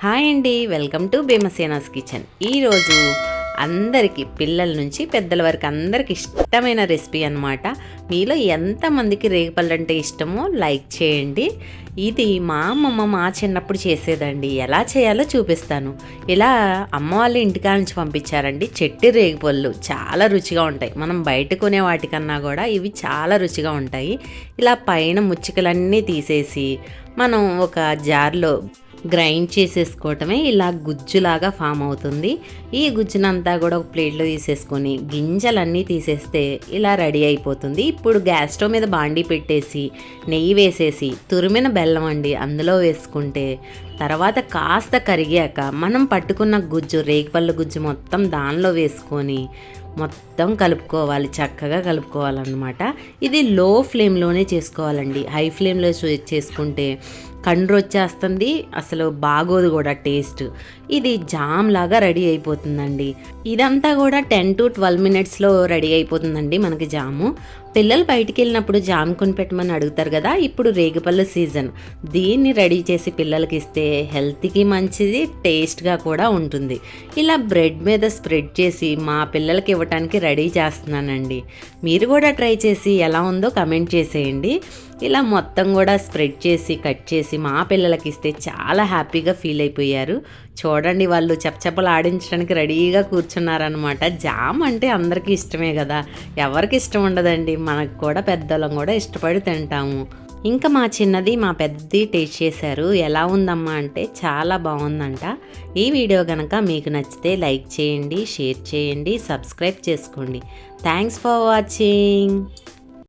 Hi అండి welcome to భీమసేనాస్ kitchen. ఈరోజు అందరికీ పిల్లల నుంచి పెద్దల వరకు అందరికి ఇష్టమైన రెసిపీ అనమాట మీలో ఎంతమందికి రేగుపళ్ళు అంటే ఇష్టమో లైక్ చేయండి. ఇది మా అమ్మమ్మ మా చిన్నప్పుడు చేసేదండి. ఎలా చేయాలో చూపిస్తాను. ఇలా అమ్మ వాళ్ళ ఇంటికా నుంచి పంపించారండి. చెట్టి రేగిపళ్ళు చాలా రుచిగా ఉంటాయి. మనం బయట కొనే వాటికన్నా కూడా ఇవి చాలా రుచిగా ఉంటాయి. ఇలా పైన ముచ్చికలన్నీ తీసేసి మనం ఒక జార్లో గ్రైండ్ చేసేసుకోవటమే ఇలా గుజ్జులాగా ఫామ్ అవుతుంది. ఈ గుజ్జునంతా కూడా ఒక ప్లేట్లో తీసేసుకొని గింజలన్నీ తీసేస్తే ఇలా రెడీ అయిపోతుంది. ఇప్పుడు గ్యాస్ స్టవ్ మీద బాండీ పెట్టేసి నెయ్యి వేసేసి తురిమిన బెల్లం అండి అందులో వేసుకుంటే తర్వాత కాస్త కరిగాక మనం పట్టుకున్న గుజ్జు రేగిపళ్ళ గుజ్జు మొత్తం దానిలో వేసుకొని మొత్తం కలుపుకోవాలి చక్కగా కలుపుకోవాలన్నమాట. ఇది లో ఫ్లేమ్లోనే చేసుకోవాలండి. హై ఫ్లేమ్లో చేసుకుంటే కండ్రు వచ్చేస్తుంది అసలు బాగోదు కూడా టేస్ట్. ఇది జామ్ లాగా రెడీ అయిపోతుందండి. ఇదంతా కూడా టెన్ టు ట్వెల్వ్ మినిట్స్లో రెడీ అయిపోతుందండి మనకి జాము. పిల్లలు బయటికి వెళ్ళినప్పుడు జామ్ కొని పెట్టమని అడుగుతారు కదా ఇప్పుడు రేగిపళ్ళ సీజన్. దీన్ని రెడీ చేసి పిల్లలకి ఇస్తే హెల్త్కి మంచిది టేస్ట్గా కూడా ఉంటుంది. ఇలా బ్రెడ్ మీద స్ప్రెడ్ చేసి మా పిల్లలకి ఇవ్వటానికి రెడీ చేస్తున్నానండి. మీరు కూడా ట్రై చేసి ఎలా ఉందో కమెంట్ చేసేయండి. ఇలా మొత్తం కూడా స్ప్రెడ్ చేసి కట్ చేసి మా పిల్లలకి ఇస్తే చాలా హ్యాపీగా ఫీల్ అయిపోయారు. చూడండి వాళ్ళు చప్పచప్పలు ఆడించడానికి రెడీగా కూర్చున్నారనమాట జామ్ అంటే అందరికీ ఇష్టమే కదా. ఎవరికి ఇష్టం ఉండదండి. మనకు కూడా పెద్దలం కూడా ఇష్టపడి తింటాము. ఇంకా మా చిన్నది మా పెద్దది టేస్ట్ చేశారు. ఎలా ఉందమ్మా అంటే చాలా బాగుందంట. ఈ వీడియో కనుక మీకు నచ్చితే లైక్ చేయండి షేర్ చేయండి సబ్స్క్రైబ్ చేసుకోండి. Thanks for watching.